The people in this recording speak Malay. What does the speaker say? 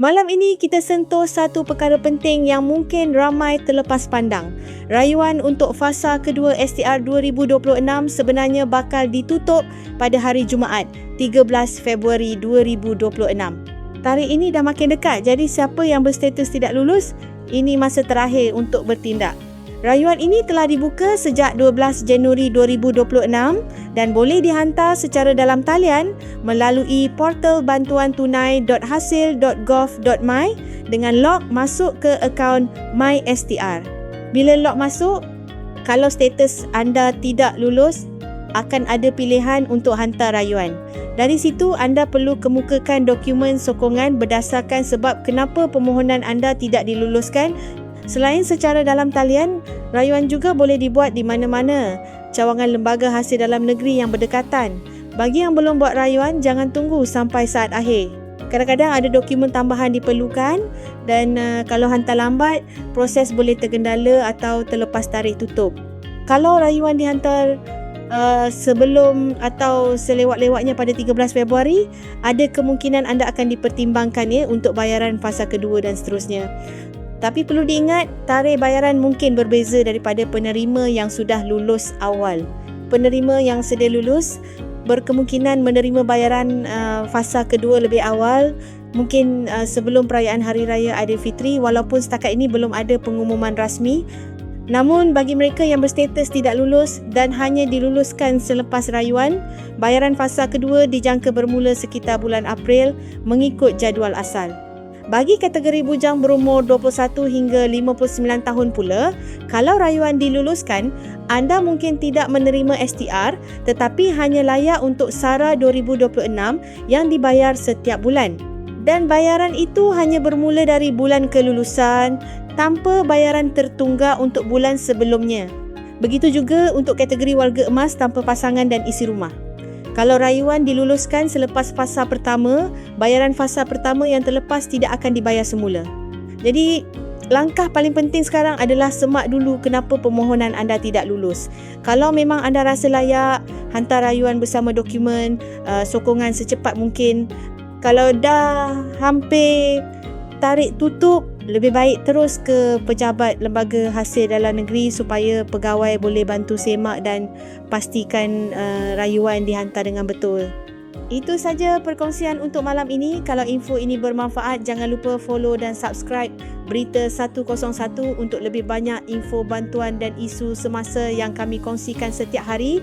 Malam ini kita sentuh satu perkara penting yang mungkin ramai terlepas pandang. Rayuan untuk fasa kedua STR 2026 sebenarnya bakal ditutup pada hari Jumaat, 13 Februari 2026. Tarikh ini dah makin dekat, jadi siapa yang berstatus tidak lulus, ini masa terakhir untuk bertindak. Rayuan ini telah dibuka sejak 12 Januari 2026 dan boleh dihantar secara dalam talian melalui portal bantuantunai.hasil.gov.my dengan log masuk ke akaun MySTR. Bila log masuk, kalau status anda tidak lulus, akan ada pilihan untuk hantar rayuan. Dari situ anda perlu kemukakan dokumen sokongan berdasarkan sebab kenapa permohonan anda tidak diluluskan Selain secara dalam talian, rayuan juga boleh dibuat di mana-mana cawangan lembaga hasil dalam negeri yang berdekatan. Bagi yang belum buat rayuan, jangan tunggu sampai saat akhir. Kadang-kadang ada dokumen tambahan diperlukan dan uh, kalau hantar lambat, proses boleh tergendala atau terlepas tarikh tutup. Kalau rayuan dihantar uh, sebelum atau selewat-lewatnya pada 13 Februari, ada kemungkinan anda akan dipertimbangkan ya untuk bayaran fasa kedua dan seterusnya. Tapi perlu diingat, tarikh bayaran mungkin berbeza daripada penerima yang sudah lulus awal. Penerima yang sedia lulus berkemungkinan menerima bayaran uh, fasa kedua lebih awal mungkin uh, sebelum perayaan Hari Raya Aidilfitri walaupun setakat ini belum ada pengumuman rasmi Namun bagi mereka yang berstatus tidak lulus dan hanya diluluskan selepas rayuan, bayaran fasa kedua dijangka bermula sekitar bulan April mengikut jadual asal. Bagi kategori bujang berumur 21 hingga 59 tahun pula, kalau rayuan diluluskan, anda mungkin tidak menerima STR tetapi hanya layak untuk SARA 2026 yang dibayar setiap bulan. Dan bayaran itu hanya bermula dari bulan kelulusan tanpa bayaran tertunggak untuk bulan sebelumnya. Begitu juga untuk kategori warga emas tanpa pasangan dan isi rumah. Kalau rayuan diluluskan selepas fasa pertama, bayaran fasa pertama yang terlepas tidak akan dibayar semula. Jadi, langkah paling penting sekarang adalah semak dulu kenapa permohonan anda tidak lulus. Kalau memang anda rasa layak, hantar rayuan bersama dokumen uh, sokongan secepat mungkin. Kalau dah hampir tarik tutup, lebih baik terus ke pejabat lembaga hasil dalam negeri supaya pegawai boleh bantu semak dan pastikan uh, rayuan dihantar dengan betul. Itu saja perkongsian untuk malam ini. Kalau info ini bermanfaat, jangan lupa follow dan subscribe Berita 101 untuk lebih banyak info bantuan dan isu semasa yang kami kongsikan setiap hari.